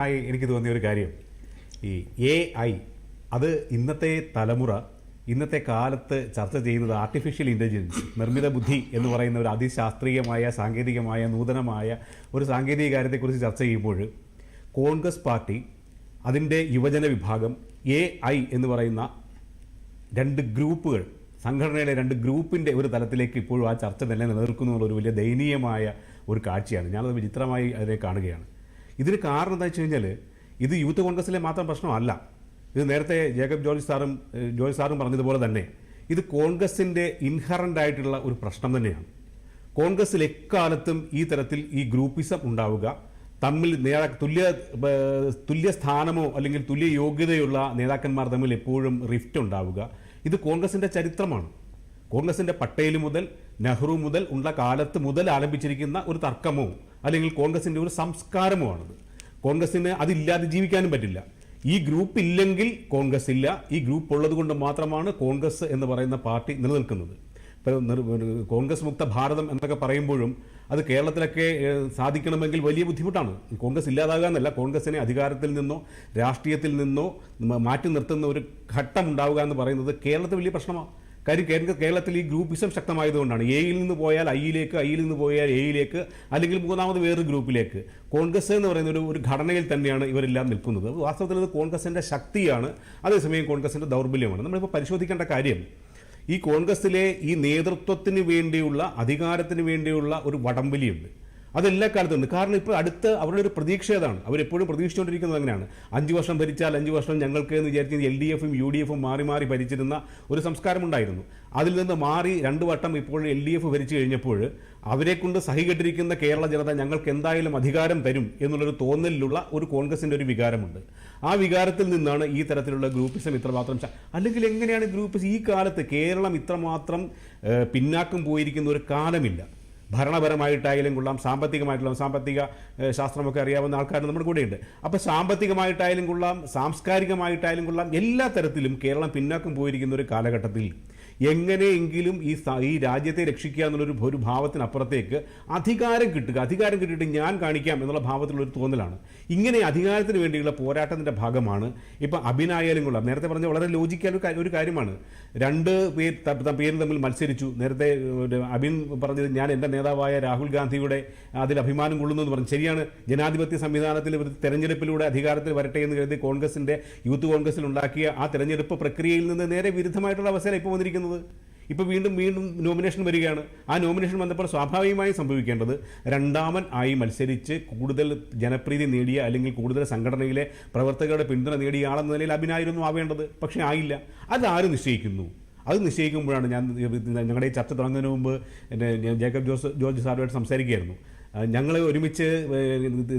ആയി എനിക്ക് തോന്നിയ ഒരു കാര്യം. ഈ എ ഐ അത് ഇന്നത്തെ തലമുറ ഇന്നത്തെ കാലത്ത് ചർച്ച ചെയ്യുന്നത് ആർട്ടിഫിഷ്യൽ ഇന്റലിജൻസ് നിർമ്മിത ബുദ്ധി എന്ന് പറയുന്ന ഒരു അതിശാസ്ത്രീയമായ സാങ്കേതികമായ നൂതനമായ ഒരു സാങ്കേതിക കാര്യത്തെക്കുറിച്ച് ചർച്ച ചെയ്യുമ്പോൾ കോൺഗ്രസ് പാർട്ടി അതിന്റെ യുവജന വിഭാഗം എ ഐ എന്ന് പറയുന്ന രണ്ട് ഗ്രൂപ്പുകൾ സംഘടനയിലെ രണ്ട് ഗ്രൂപ്പിന്റെ ഒരു തലത്തിലേക്ക് ഇപ്പോഴും ആ ചർച്ച തന്നെ നിലനിൽക്കുന്നു എന്നുള്ളൊരു വലിയ ദയനീയമായ ഒരു കാഴ്ചയാണ്. ഞാനത് വിചിത്രമായി അതിനെ കാണുകയാണ്. ഇതിന് കാരണം എന്താ വെച്ച് കഴിഞ്ഞാൽ ഇത് യൂത്ത് കോൺഗ്രസിലെ മാത്രം പ്രശ്നമല്ല. ഇത് നേരത്തെ ജേക്കബ് ജോർജ് സാറും ജോർജ് സാറും പറഞ്ഞതുപോലെ തന്നെ ഇത് കോൺഗ്രസിന്റെ ഇൻഹറന്റ് ആയിട്ടുള്ള ഒരു പ്രശ്നം തന്നെയാണ്. കോൺഗ്രസ്സിൽ എക്കാലത്തും ഈ തരത്തിൽ ഈ ഗ്രൂപ്പിസം ഉണ്ടാവുക തമ്മിൽ നേതാ തുല്യ തുല്യ സ്ഥാനമോ അല്ലെങ്കിൽ തുല്യ യോഗ്യതയുള്ള നേതാക്കന്മാർ തമ്മിൽ എപ്പോഴും റിഫ്റ്റ് ഉണ്ടാവുക. ഇത് കോൺഗ്രസിന്റെ ചരിത്രമാണ്. കോൺഗ്രസിന്റെ പട്ടേൽ മുതൽ നെഹ്റു മുതൽ ഉള്ള കാലത്ത് മുതൽ ആരംഭിച്ചിരിക്കുന്ന ഒരു തർക്കമോ അല്ലെങ്കിൽ കോൺഗ്രസിന്റെ ഒരു സംസ്കാരമോ ആണത്. കോൺഗ്രസിന് അതില്ലാതെ ജീവിക്കാനും പറ്റില്ല. ഈ ഗ്രൂപ്പ് ഇല്ലെങ്കിൽ കോൺഗ്രസ് ഇല്ല. ഈ ഗ്രൂപ്പ് ഉള്ളത് കൊണ്ട് മാത്രമാണ് കോൺഗ്രസ് എന്ന് പറയുന്ന പാർട്ടി നിലനിൽക്കുന്നത്. കോൺഗ്രസ് മുക്ത ഭാരതം എന്നൊക്കെ പറയുമ്പോഴും അത് കേരളത്തിലൊക്കെ സാധിക്കണമെങ്കിൽ വലിയ ബുദ്ധിമുട്ടാണ്. കോൺഗ്രസ് ഇല്ലാതാകാന്നല്ല കോൺഗ്രസിനെ അധികാരത്തിൽ നിന്നോ രാഷ്ട്രീയത്തിൽ നിന്നോ മാറ്റി നിർത്തുന്ന ഒരു ഘട്ടം ഉണ്ടാവുക എന്ന് പറയുന്നത് കേരളത്തിൽ വലിയ പ്രശ്നമാണ് കാര്യം കേരളത്തിൽ ഈ ഗ്രൂപ്പിസം ശക്തമായതുകൊണ്ടാണ്. എയിൽ നിന്ന് പോയാൽ ഐയിലേക്ക് ഐയിൽ നിന്ന് പോയാൽ എയിലേക്ക് അല്ലെങ്കിൽ മൂന്നാമത് വേറൊരു ഗ്രൂപ്പിലേക്ക്. കോൺഗ്രസ് എന്ന് പറയുന്ന ഒരു ഒരു ഘടനയിൽ തന്നെയാണ് ഇവരെല്ലാം നിൽക്കുന്നത്. വാസ്തവത്തിൽ ഇത് കോൺഗ്രസിന്റെ ശക്തിയാണ്. അതേസമയം കോൺഗ്രസിന്റെ ദൗർബല്യമാണ്. നമ്മളിപ്പോൾ പരിശോധിക്കേണ്ട കാര്യം ഈ കോൺഗ്രസിലെ ഈ നേതൃത്വത്തിന് വേണ്ടിയുള്ള അധികാരത്തിന് വേണ്ടിയുള്ള ഒരു വടംവലിയുണ്ട്. അതെല്ലാ കാലത്തുണ്ട് കാരണം ഇപ്പോൾ അടുത്ത അവരുടെ ഒരു പ്രതീക്ഷ ഏതാണ്? അവരെപ്പോഴും പ്രതീക്ഷിച്ചുകൊണ്ടിരിക്കുന്നത് അങ്ങനെയാണ്. അഞ്ച് വർഷം ഭരിച്ചാൽ അഞ്ച് വർഷം ഞങ്ങൾക്ക് എന്ന് വിചാരിച്ച് എൽ ഡി എഫും യു ഡി എഫും മാറി മാറി ഭരിച്ചിരുന്ന ഒരു സംസ്കാരമുണ്ടായിരുന്നു. അതിൽ നിന്ന് മാറി രണ്ട് വട്ടം ഇപ്പോൾ എൽ ഡി എഫ് ഭരിച്ചു കഴിഞ്ഞപ്പോൾ അവരെ കൊണ്ട് സഹികെട്ടിരിക്കുന്ന കേരള ജനത ഞങ്ങൾക്ക് എന്തായാലും അധികാരം തരും എന്നുള്ളൊരു തോന്നലിലുള്ള ഒരു കോൺഗ്രസിന്റെ ഒരു വികാരമുണ്ട്. ആ വികാരത്തിൽ നിന്നാണ് ഈ തരത്തിലുള്ള ഗ്രൂപ്പിസം ഇത്രമാത്രം അല്ലെങ്കിൽ എങ്ങനെയാണ് ഗ്രൂപ്പിസം? ഈ കാലത്ത് കേരളം ഇത്രമാത്രം പിന്നാക്കം പോയിരിക്കുന്ന ഒരു കാലമില്ല. ഭരണപരമായിട്ടായാലും കൊള്ളാം സാമ്പത്തികമായിട്ടുള്ള സാമ്പത്തിക ശാസ്ത്രമൊക്കെ അറിയാവുന്ന ആൾക്കാർ നമ്മുടെ കൂടെയുണ്ട്. അപ്പോൾ സാമ്പത്തികമായിട്ടായാലും കൊള്ളാം സാംസ്കാരികമായിട്ടായാലും കൊള്ളാം എല്ലാ തരത്തിലും കേരളം പിന്നാക്കം പോയിരിക്കുന്ന ഒരു കാലഘട്ടത്തിൽ എങ്ങനെയെങ്കിലും ഈ ഈ രാജ്യത്തെ രക്ഷിക്കുക എന്നുള്ളൊരു ഒരു ഭാവത്തിനപ്പുറത്തേക്ക് അധികാരം കിട്ടുക. അധികാരം കിട്ടിയിട്ട് ഞാൻ കാണിക്കാം എന്നുള്ള ഭാവത്തിലുള്ളൊരു തോന്നലാണ്. ഇങ്ങനെ അധികാരത്തിന് വേണ്ടിയുള്ള പോരാട്ടത്തിന്റെ ഭാഗമാണ് ഇപ്പോൾ അഭിനായാലും കൊള്ളാം. നേരത്തെ പറഞ്ഞ വളരെ ലോജിക്കൽ ഒരു കാര്യമാണ്. രണ്ട് പേർ പേര് തമ്മിൽ മത്സരിച്ചു. നേരത്തെ അഭിൻ പറഞ്ഞത് ഞാൻ എന്റെ നേതാവായ രാഹുൽ ഗാന്ധിയുടെ അതിൽ അഭിമാനം കൊള്ളുന്നു എന്ന് പറഞ്ഞു. ശരിയാണ്. ജനാധിപത്യ സംവിധാനത്തിൽ തെരഞ്ഞെടുപ്പിലൂടെ അധികാരത്തിൽ വരട്ടെ എന്ന് കരുതി കോൺഗ്രസിന്റെ യൂത്ത് കോൺഗ്രസിൽ ഉണ്ടാക്കിയ ആ തെരഞ്ഞെടുപ്പ് പ്രക്രിയയിൽ നിന്ന് നേരെ വിരുദ്ധമായിട്ടുള്ള അവസരം ഇപ്പോൾ വന്നിരിക്കുന്നത് ഇപ്പോൾ വീണ്ടും വീണ്ടും നോമിനേഷൻ വരികയാണ്. ആ നോമിനേഷൻ വന്നപ്പോൾ സ്വാഭാവികമായും സംഭവിക്കേണ്ടത് രണ്ടാമൻ ആയി മത്സരിച്ച് കൂടുതൽ ജനപ്രീതി നേടിയ അല്ലെങ്കിൽ കൂടുതൽ സംഘടനയിലെ പ്രവർത്തകരുടെ പിന്തുണ നേടിയ ആളെന്ന നിലയിൽ അഭിനായിരുന്നു ആവേണ്ടത്. പക്ഷേ ആയില്ല. അതാര് നിശ്ചയിക്കുന്നു? അത് നിശ്ചയിക്കുമ്പോഴാണ് ഞാൻ ഞങ്ങളുടെ ഈ ചർച്ച തുടങ്ങുന്നതിന് മുമ്പ് ജേക്കബ് ജോസ് ജോർജ് സാറുമായിട്ട് സംസാരിക്കുകയായിരുന്നു. ഞങ്ങൾ ഒരുമിച്ച്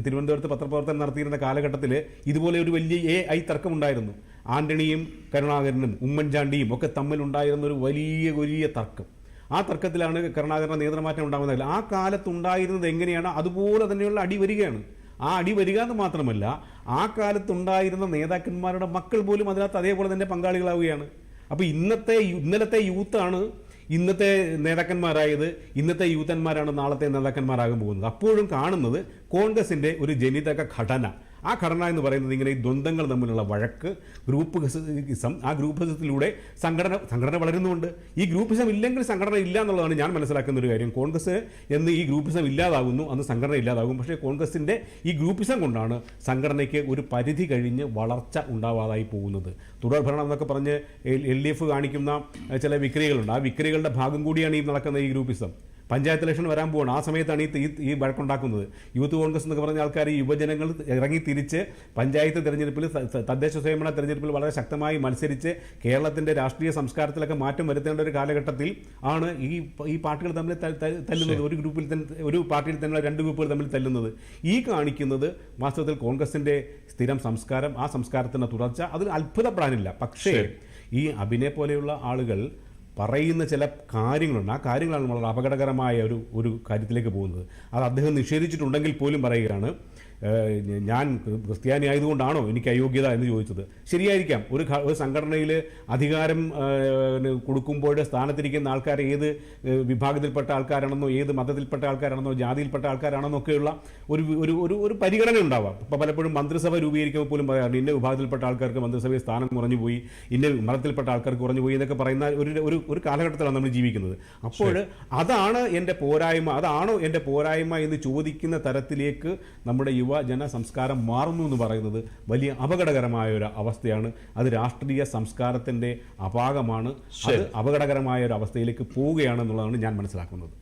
തിരുവനന്തപുരത്ത് പത്രപ്രവർത്തനം നടത്തിയിരുന്ന കാലഘട്ടത്തിൽ ഇതുപോലെ ഒരു വലിയ എ ഐ തർക്കമുണ്ടായിരുന്നു. ആന്റണിയും കരുണാകരനും ഉമ്മൻചാണ്ടിയും ഒക്കെ തമ്മിലുണ്ടായിരുന്ന ഒരു വലിയ വലിയ തർക്കം. ആ തർക്കത്തിലാണ് കരുണാകരന്റെ നേതൃമാറ്റം ഉണ്ടാകുന്നത്. ആ കാലത്ത് ഉണ്ടായിരുന്നത് എങ്ങനെയാണ്? അതുപോലെ തന്നെയുള്ള അടി വരികയാണ്. ആ അടി വരിക എന്ന് മാത്രമല്ല ആ കാലത്തുണ്ടായിരുന്ന നേതാക്കന്മാരുടെ മക്കൾ പോലും അതിനകത്ത് അതേപോലെ തന്നെ പങ്കാളികളാവുകയാണ്. അപ്പോൾ ഇന്നത്തെ ഇന്നലത്തെ യൂത്താണ് ഇന്നത്തെ നേതാക്കന്മാരായത്. ഇന്നത്തെ യൂത്തന്മാരാണ് നാളത്തെ നേതാക്കന്മാരാകാൻ പോകുന്നത്. അപ്പോഴും കാണുന്നത് കോൺഗ്രസിന്റെ ഒരു ജനിതക ഘടന. ആ ഘടന എന്ന് പറയുന്നത് ഇങ്ങനെ ഈ ദ്വന്ദ്ങ്ങൾ തമ്മിലുള്ള വഴക്ക് ഗ്രൂപ്പ് ഹിസം ആ ഗ്രൂപ്പ് ഹിസത്തിലൂടെ സംഘടന സംഘടന വളരുന്നുണ്ട്. ഈ ഗ്രൂപ്പ് ഗ്രൂപ്പിസം ഇല്ലെങ്കിൽ സംഘടന ഇല്ല എന്നുള്ളതാണ് ഞാൻ മനസ്സിലാക്കുന്ന ഒരു കാര്യം. കോൺഗ്രസ് എന്ന് ഈ ഗ്രൂപ്പ് ഗ്രൂപ്പിസം ഇല്ലാതാകുന്നു അന്ന് സംഘടന ഇല്ലാതാകും. പക്ഷേ കോൺഗ്രസിന്റെ ഈ ഗ്രൂപ്പ് ഗ്രൂപ്പിസം കൊണ്ടാണ് സംഘടനയ്ക്ക് ഒരു പരിധി കഴിഞ്ഞ് വളർച്ച ഉണ്ടാവാതായി പോകുന്നത്. തുടർഭരണം എന്നൊക്കെ പറഞ്ഞ് എൽ ഡി എഫ് കാണിക്കുന്ന ചില വിക്രികളുണ്ട്. ആ വിക്രികളുടെ ഭാഗം കൂടിയാണ് ഈ നടക്കുന്ന ഈ ഗ്രൂപ്പ് ഗ്രൂപ്പിസം പഞ്ചായത്ത് ഇലക്ഷൻ വരാൻ പോവാണ്. ആ സമയത്താണ് ഈ ഈ- വഴക്കുണ്ടാക്കുന്നത്. യൂത്ത് കോൺഗ്രസ് എന്നൊക്കെ പറഞ്ഞ ആൾക്കാർ ഈ യുവജനങ്ങൾ ഇറങ്ങി തിരിച്ച് പഞ്ചായത്ത് തെരഞ്ഞെടുപ്പിൽ തദ്ദേശ സ്വയംഭരണ തെരഞ്ഞെടുപ്പിൽ വളരെ ശക്തമായി മത്സരിച്ച് കേരളത്തിന്റെ രാഷ്ട്രീയ സംസ്കാരത്തിലൊക്കെ മാറ്റം വരുത്തേണ്ട ഒരു കാലഘട്ടത്തിൽ ആണ് ഈ ഈ പാർട്ടികൾ തമ്മിൽ തല്ലുന്നത്. ഒരു ഗ്രൂപ്പിൽ തന്നെ ഒരു പാർട്ടിയിൽ തന്നെയുള്ള രണ്ട് ഗ്രൂപ്പുകൾ തമ്മിൽ തല്ലുന്നത്. ഈ കാണിക്കുന്നത് വാസ്തവത്തിൽ കോൺഗ്രസിന്റെ സ്ഥിരം സംസ്കാരം ആ സംസ്കാരത്തിന്റെ തുടർച്ച. അതിൽ അത്ഭുതപ്പെടാനില്ല പക്ഷേ ഈ അഭിനയ പോലെയുള്ള ആളുകൾ പറയുന്ന ചില കാര്യങ്ങളുണ്ട്. ആ കാര്യങ്ങളാണ് വളരെ അപകടകരമായ ഒരു ഒരു കാര്യത്തിലേക്ക് പോകുന്നത്. അത് അദ്ദേഹം നിഷേധിച്ചിട്ടുണ്ടെങ്കിൽ പോലും പറയുകയാണ് ഞാൻ ക്രിസ്ത്യാനി ആയതുകൊണ്ടാണോ എനിക്ക് അയോഗ്യത എന്ന് ചോദിച്ചത്. ശരിയായിരിക്കാം. ഒരു ഒരു സംഘടനയിൽ അധികാരം കൊടുക്കുമ്പോൾ സ്ഥാനത്തിരിക്കുന്ന ആൾക്കാർ ഏത് വിഭാഗത്തിൽപ്പെട്ട ആൾക്കാരാണെന്നോ ഏത് മതത്തിൽപ്പെട്ട ആൾക്കാരാണെന്നോ ജാതിയിൽപ്പെട്ട ആൾക്കാരാണെന്നോ ഒക്കെയുള്ള ഒരു ഒരു ഒരു ഒരു പരിഗണന ഉണ്ടാവാം. ഇപ്പോൾ പലപ്പോഴും മന്ത്രിസഭ രൂപീകരിക്കുമ്പോൾ പോലും പറയാറുണ്ട് ഇന്ന വിഭാഗത്തിൽപ്പെട്ട ആൾക്കാർക്ക് മന്ത്രിസഭയിൽ സ്ഥാനം കുറഞ്ഞു പോയി ഇന്ന മതത്തിൽപ്പെട്ട ആൾക്കാർക്ക് കുറഞ്ഞു പോയി എന്നൊക്കെ പറയുന്ന ഒരു ഒരു ഒരു കാലഘട്ടത്തിലാണ് നമ്മൾ ജീവിക്കുന്നത്. അപ്പോൾ അതാണ് എന്റെ പോരായ്മ അതാണോ എന്റെ പോരായ്മ എന്ന് ചോദിക്കുന്ന തരത്തിലേക്ക് നമ്മുടെ യുവജന സംസ്കാരം മാറുന്നു എന്ന് പറയുന്നത് വലിയ അപകടകരമായ ഒരു അവസ്ഥയാണ്. അത് രാഷ്ട്രീയ സംസ്കാരത്തിന്റെ അപാകമാണ്. അത് അപകടകരമായ ഒരു അവസ്ഥയിലേക്ക് പോവുകയാണെന്നുള്ളതാണ് ഞാൻ മനസ്സിലാക്കുന്നത്.